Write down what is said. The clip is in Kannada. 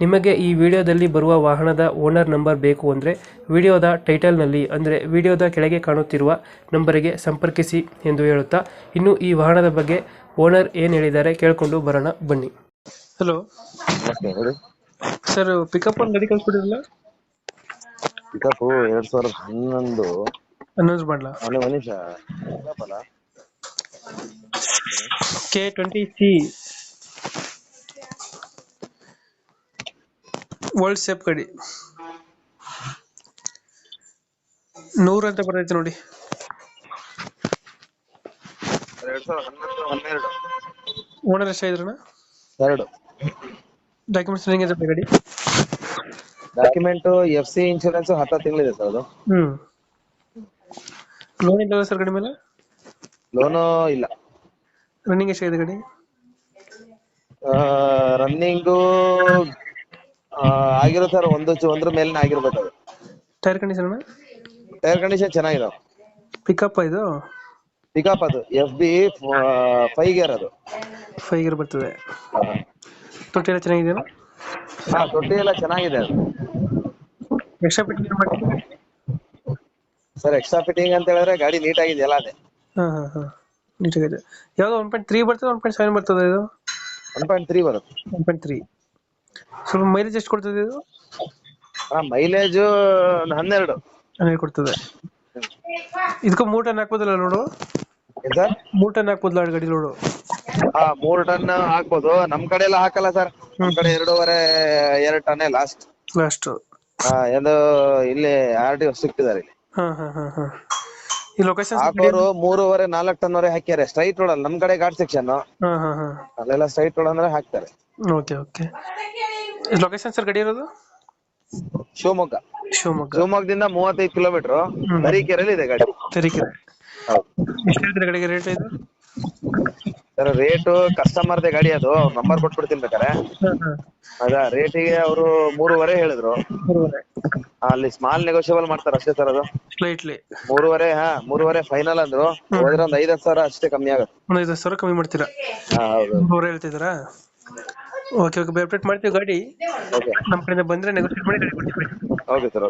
ನಿಮಗೆ ಈ ವಿಡಿಯೋದಲ್ಲಿ ಬರುವ ವಾಹನದ ಓನರ್ ನಂಬರ್ ಬೇಕು ಅಂದರೆ ವಿಡಿಯೋದ ಟೈಟಲ್ನಲ್ಲಿ ಅಂದರೆ ವಿಡಿಯೋದ ಕೆಳಗೆ ಕಾಣುತ್ತಿರುವ ನಂಬರಿಗೆ ಸಂಪರ್ಕಿಸಿ ಎಂದು ಹೇಳುತ್ತಾ ಇನ್ನು ಈ ವಾಹನದ ಬಗ್ಗೆ ಓನರ್ ಏನು ಹೇಳಿದ್ದಾರೆ ಕೇಳಿಕೊಂಡು ಬರೋಣ ಬನ್ನಿ. ಹಲೋ ಹೇಳಿ. ಸರ್ ಪಿಕಪ್ ಒಂದು ಗಾಡಿ ಕಳ್ಸ್ಬಿಟ್ಟಿರಲ್ಲ ಪಿಕಪ್ ಎರಡ್ ಸಾವಿರದ ಹನ್ನೊಂದು. ಅನೌನ್ಸ್ ಮಾಡಲ? ಅಲ್ಲ ಒಂದ್ ನಿಮಿಷ. ಪಿಕಪ್ ಅಲ್ಲ? K twenty C world safe ಗಾಡಿ ನೂರ ಅಂತ ಬರ್ತೈತೆ ನೋಡಿ. ಎರಡ್ ಸಾವಿರದ ಹನ್ನೊಂದು ಹನ್ನೆರಡು. ಓನರ್ ಎಷ್ಟಾಗಿದ್ರಣ ಎರಡು. ಡಾಕ್ಯುಮೆಂಟ್ಸ್ ಹೆಂಗೆ ಇರುತ್ತೆ ಗಾಡಿ ಡಾಕ್ಯುಮೆಂಟ್ ಎಫ್ ಸಿ ಇನ್ಶೂರೆನ್ಸ್ ಹತ್ತ ತಿಂಗಳಿದೆ ಸರ್ ಅದು. ಹ್ಞೂ ಲೋನ್ ಇಲ್ಲ ಸರ್ ಗಾಡಿ ಮೇಲೆ ಲೋನು ಇಲ್ಲ. ರನ್ನಿಂಗ್ ಎಷ್ಟಾಗಿದೆ ಗಾಡಿ ರನ್ನಿಂಗು ಆಗಿರೋ ಸರ್ ಒಂದು ಒಂದ್ರ ಮೇಲಿನ ಆಗಿರ್ಬೇಕು ಅದು. ಟೈರ್ ಕಂಡೀಷನ್ ಟೈರ್ ಕಂಡೀಷನ್ ಚೆನ್ನಾಗಿದೆ. ಪಿಕಪ್ ಇದು? ಪಿಕಪ್ ಅದು ಎಫ್ ಬಿ ಫೈವ್ ಗೇರ್ ಅದು. ಫೈವ್ ಗೇರ್ ಬರ್ತದೆ. ತೊಟ್ಟಿ ಎಲ್ಲ ಚೆನ್ನಾಗಿದೆಯಾ ಹಾ ತೊಟ್ಟಿ ಎಲ್ಲ ಚೆನ್ನಾಗಿದೆ. ಅದು ಎಕ್ಸ್ಟ್ರಾ ಫಿಟ್ಟಿಂಗ್ ಮಾಡ್ತೀನಿ ಸರ್ ಎಕ್ಸ್ಟ್ರಾ ಫಿಟ್ಟಿಂಗ್ ಅಂತ ಹೇಳಿದ್ರೆ ಗಾಡಿ ನೀಟ್ ಆಗಿದೆಯಲ್ಲ ಅದೇ. ಹಾ ಹಾ ಹಾ. ನೀಟಾಗಿದೆ. ಯಾವುದು ಒನ್ ಪಾಯಿಂಟ್ ತ್ರೀ ಬರ್ತದೆ ಒನ್ ಪಾಯಿಂಟ್ ಸೆವೆನ್ ಬರ್ತದೆ ಇದು? ಒನ್ ಪಾಯಿಂಟ್ ತ್ರೀ ಬರುತ್ತೆ. ಒನ್ ಪಾಯಿಂಟ್ ತ್ರೀ ಸ್ವಲ್ಪ ಮೈಲೇಜ್ ಎಷ್ಟು ಕೊಡ್ತದೆ ಇದು? ಮೈಲೇಜ್ ಒಂದು ಹನ್ನೆರಡು. ಹನ್ನೆರಡು ಕೊಡ್ತದೆ. ಇದಕ್ಕೂ ಮೂರು ಟನ್ ಹಾಕ್ಬೋದಲ್ಲ ನೋಡು ಸರ್? ಮೂರು ಟನ್ ಹಾಕ್ಬೋದಲ್ಲ ಗಾಡಿ ನೋಡು ಹಾ ಮೂರ್ ಟನ್ ಹಾಕ್ಬೋದು. ನಮ್ ಕಡೆ ಎಲ್ಲ ಹಾಕಲ್ಲ ಸರ್. ನಮ್ ಕಡೆ ಎರಡೂವರೆ ಎರಡ್ ಟನ್ ಲಾಸ್ಟ್ ಲಾಸ್ಟ್ ಹಾ ಎಂದು ಇಲ್ಲಿ ಆರ್ ಡಿ ಸಿಕ್ತಿದ್ದಾರೆ ಇಲ್ಲಿ. ಹಾಂ ಹಾಂ ಹಾಂ ಹಾಂ. ಈ ಲೊಕೇಶನ್ ಹಾಕೋರು ಮೂರುವರೆ ನಾಲ್ಕು ಟನ್ ವರೆ ಹಾಕ್ಯಾರೆ. ಸ್ಟ್ರೈಟ್ ರೋಡ್ ಅಲ್ಲಿ ನಮ್ ಕಡೆ ಘಾಟ್ ಸೆಕ್ಷನ್ ಹಾಂ ಹಾಂ ಹಾಂ. ಅಲ್ಲೆಲ್ಲ ಸ್ಟ್ರೈಟ್ ರೋಡ್ ಅಂದ್ರೆ ಹಾಕ್ತಾರೆ. Okay okay. ಲೊಕೇಶನ್ ಸರ್ ಗಾಡಿ ಇರೋದು? ಶಿವಮೊಗ್ಗ. ಶಿವಮೊಗ್ಗ. ಶಿವಮೊಗ್ಗದಿಂದ ಮೂವತ್ತೈದು ಕಿಲೋಮೀಟರ್ ತರೀಕೆರೆಯಲ್ಲಿ ಇದೆ ಗಾಡಿ. ತರೀಕೆರೆ. ಎಷ್ಟು ಹೇಳ್ತೀರಾ ಗಾಡಿಗೆ ರೇಟ್ ಇದು? ಸರ್ ರೇಟು ಕಸ್ಟಮರ್ದೇ ಗಾಡಿ ಅದು. ಅವ್ರ ನಂಬರ್ ಕೊಟ್ಬಿಡ್ತೀನಿ ಬೇಕಾರೆ ಅದ ರೇಟಿಗೆ ಅವರು ಮೂರುವರೆ ಹೇಳಿದ್ರು. ಅಲ್ಲಿ ಸ್ಮಾಲ್ ನೆಗೋಷಿಯಬಲ್ ಮಾಡ್ತಾರ ಅಷ್ಟೇ ಸರ್ ಅದು. ಸ್ಲೈಟ್ಲಿ ಮೂರುವರೆ ಹಾ ಮೂರುವರೆ ಫೈನಲ್ ಅಂದ್ರು. ಹೋದ್ರೆ ಒಂದ್ ಐದ್ ಸಾವಿರ ಅಷ್ಟೇ ಕಮ್ಮಿ ಆಗುತ್ತೆ. ಒಂದ್ ಐದು ಸಾವಿರ ಕಮ್ಮಿ ಮಾಡ್ತೀರಾ? ಹಾ ಹೌದು. ಮೂರು ಹೇಳ್ತಿದ್ದೀರಾ? ಓಕೆ ಓಕೆ ಅಪ್ಡೇಟ್ ಮಾಡ್ತೀವಿ ಗಾಡಿ. ಓಕೆ ನಮ್ಮ ಕಡೆಯಿಂದ ಬಂದ್ರೆ ನೆಗೋಷಿಯೇಟ್ ಮಾಡಿ ಗಾಡಿ ಕೊಡ್ತೀವಿ. Okay sir